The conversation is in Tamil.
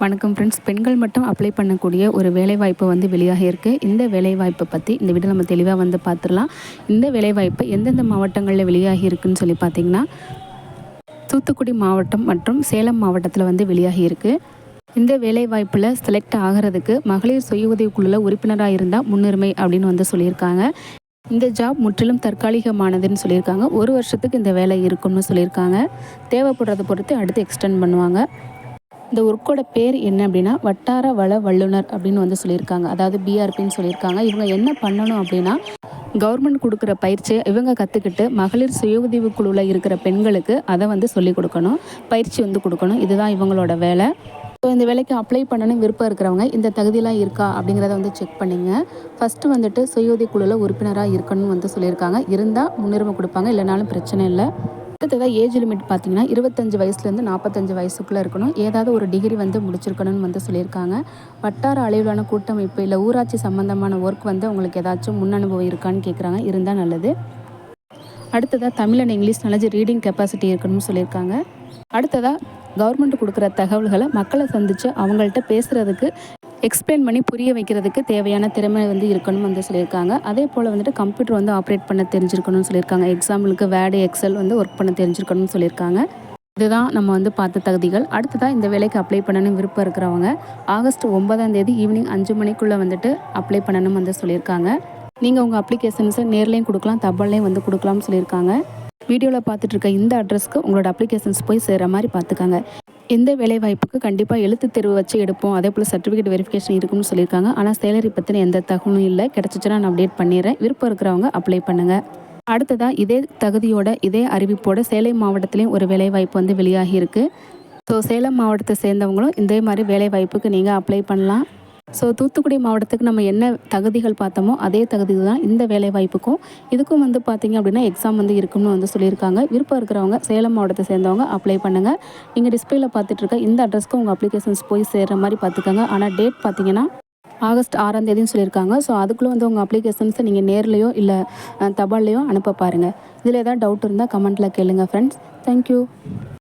வணக்கம் ஃப்ரெண்ட்ஸ் பெண்கள் மட்டும் அப்ளை பண்ணக்கூடிய ஒரு வேலைவாய்ப்பு வந்து வெளியாக இருக்குது இந்த வேலைவாய்ப்பை பற்றி இந்த வீடியோ நம்ம தெளிவாக வந்து பார்த்துடலாம் இந்த வேலைவாய்ப்பு எந்தெந்த மாவட்டங்களில் வெளியாகி இருக்குன்னு சொல்லி பார்த்தீங்கன்னா தூத்துக்குடி மாவட்டம் மற்றும் சேலம் மாவட்டத்தில் வந்து வெளியாகி இருக்குது இந்த வேலைவாய்ப்பில் செலக்ட் ஆகிறதுக்கு மகளிர் சுய உதவிக்குழுவில் உறுப்பினராக இருந்தால் முன்னுரிமை அப்படின்னு வந்து சொல்லியிருக்காங்க. இந்த ஜாப் முற்றிலும் தற்காலிகமானதுன்னு சொல்லியிருக்காங்க. ஒரு வருஷத்துக்கு இந்த வேலை இருக்கும்னு சொல்லியிருக்காங்க. தேவைப்படுறதை பொறுத்து அடுத்து எக்ஸ்டெண்ட் பண்ணுவாங்க. இந்த ஒர்க்கோட பேர் என்ன அப்படின்னா வட்டார வள வல்லுனர் அப்படின்னு வந்து சொல்லியிருக்காங்க. அதாவது பிஆர்பின்னு சொல்லியிருக்காங்க. இவங்க என்ன பண்ணணும் அப்படின்னா கவர்மெண்ட் கொடுக்குற பயிற்சியை இவங்க கற்றுக்கிட்டு மகளிர் சுய உதவி குழுவில் இருக்கிற பெண்களுக்கு அதை வந்து சொல்லிக் கொடுக்கணும். பயிற்சி வந்து கொடுக்கணும். இதுதான் இவங்களோட வேலை. ஸோ இந்த வேலைக்கு அப்ளை பண்ணணும் விருப்பம் இருக்கிறவங்க இந்த தகுதியெலாம் இருக்கா அப்படிங்கிறத வந்து செக் பண்ணிங்க. ஃபஸ்ட்டு வந்துட்டு சுய குழுவில் உறுப்பினராக இருக்கணும்னு வந்து சொல்லியிருக்காங்க. இருந்தால் முன்னுரிமை கொடுப்பாங்க. இல்லைனாலும் பிரச்சனை இல்லை. அடுத்ததாக ஏஜ் லிமிட் பார்த்தீங்கன்னா இருபத்தஞ்சு வயசுலேருந்து நாற்பத்தஞ்சு வயசுக்குள்ளே இருக்கணும். ஏதாவது ஒரு டிகிரி வந்து முடிச்சிருக்கணும்னு வந்து சொல்லியிருக்காங்க. வட்டார அளவிலான கூட்டமைப்பு இல்லை ஊராட்சி சம்மந்தமான ஒர்க் வந்து உங்களுக்கு ஏதாச்சும் முன் அனுபவம் இருக்கான்னு கேட்குறாங்க இருந்தால் நல்லது. அடுத்ததாக Tamil and English knowledge reading capacity இருக்கணும்னு சொல்லியிருக்காங்க. அடுத்ததாக கவர்மெண்ட் கொடுக்குற தகவல்களை மக்களை சந்தித்து அவங்கள்ட்ட பேசுகிறதுக்கு எக்ஸ்பிளைன் பண்ணி புரிய வைக்கிறதுக்கு தேவையான திறமை வந்து இருக்கணும் வந்து சொல்லியிருக்காங்க. அதே போல் வந்துட்டு கம்ப்யூட்டர் வந்து ஆப்ரேட் பண்ண தெரிஞ்சிருக்கணும்னு சொல்லியிருக்காங்க. எக்ஸாம்பிளுக்கு வேர்டு எக்ஸல் வந்து ஒர்க் பண்ண தெரிஞ்சிருக்கணும்னு சொல்லியிருக்காங்க. இதுதான் நம்ம வந்து பார்த்த தகுதிகள். அடுத்ததாக இந்த வேலைக்கு அப்ளை பண்ணணும் விருப்பம் இருக்கிறவங்க ஆகஸ்ட் ஒன்பதாம் தேதி ஈவினிங் அஞ்சு மணிக்குள்ளே வந்துட்டு அப்ளை பண்ணணும் வந்து சொல்லியிருக்காங்க. நீங்கள் உங்கள் அப்ளிகேஷன்ஸை நேர்லேயும் கொடுக்கலாம் தபால்லையும் வந்து கொடுக்கலாம்னு சொல்லியிருக்காங்க. வீடியோவில் பார்த்துட்டு இருக்க இந்த அட்ரஸ்க்கு உங்களோட அப்ளிகேஷன்ஸ் போய் சேர்கிற மாதிரி பார்த்துக்காங்க. இந்த வேலைவாய்ப்புக்கு கண்டிப்பாக எழுத்து தேர்வு வச்சு எடுப்போம். அதே போல் சர்டிஃபிகேட் வெரிஃபிகேஷன் இருக்கும்னு சொல்லியிருக்காங்க. ஆனால் சேலரி பற்றின எந்த தகவலும் இல்லை. கிடச்சிச்சுன்னா நான் அப்டேட் பண்ணிடுறேன். விருப்பம் இருக்கிறவங்க அப்ளை பண்ணுங்கள் அடுத்ததாக இதே தகுதியோட இதே அறிவிப்போட சேலம் மாவட்டத்திலையும் ஒரு வேலைவாய்ப்பு வந்து வெளியாகி இருக்குது ஸோ சேலம் மாவட்டத்தை சேர்ந்தவங்களும் இதே மாதிரி வேலைவாய்ப்புக்கு நீங்கள் அப்ளை பண்ணலாம். ஸோ தூத்துக்குடி மாவட்டத்துக்கு நம்ம என்ன தகுதிகள் பார்த்தோமோ அதே தகுதி தான் இந்த வேலை வாய்ப்புக்கும் இதுக்கும் வந்து பார்த்திங்க அப்படின்னா எக்ஸாம் வந்து இருக்குன்னு வந்து சொல்லியிருக்காங்க. விருப்பம் இருக்கிறவங்க சேலம் மாவட்டத்தை சேர்ந்தவங்க அப்ளை பண்ணுங்கள் நீங்கள் டிஸ்பிளேல பார்த்துட்டு இருக்க இந்த அட்ரஸ்க்கு உங்கள் அப்ளிகேஷன்ஸ் போய் சேர்கிற மாதிரி பார்த்துக்கோங்க. ஆனால் டேட் பார்த்தீங்கன்னா ஆகஸ்ட் ஆறாம் தேதின்னு சொல்லியிருக்காங்க. ஸோ அதுக்குள்ளே வந்து உங்கள் அப்ளிகேஷன்ஸை நீங்கள் நேர்லேயோ இல்லை தபால்லையோ அனுப்ப பாருங்கள் இதில் ஏதாவது டவுட் இருந்தால் கமெண்ட்டில் கேளுங்கள் ஃப்ரெண்ட்ஸ் தேங்க்யூ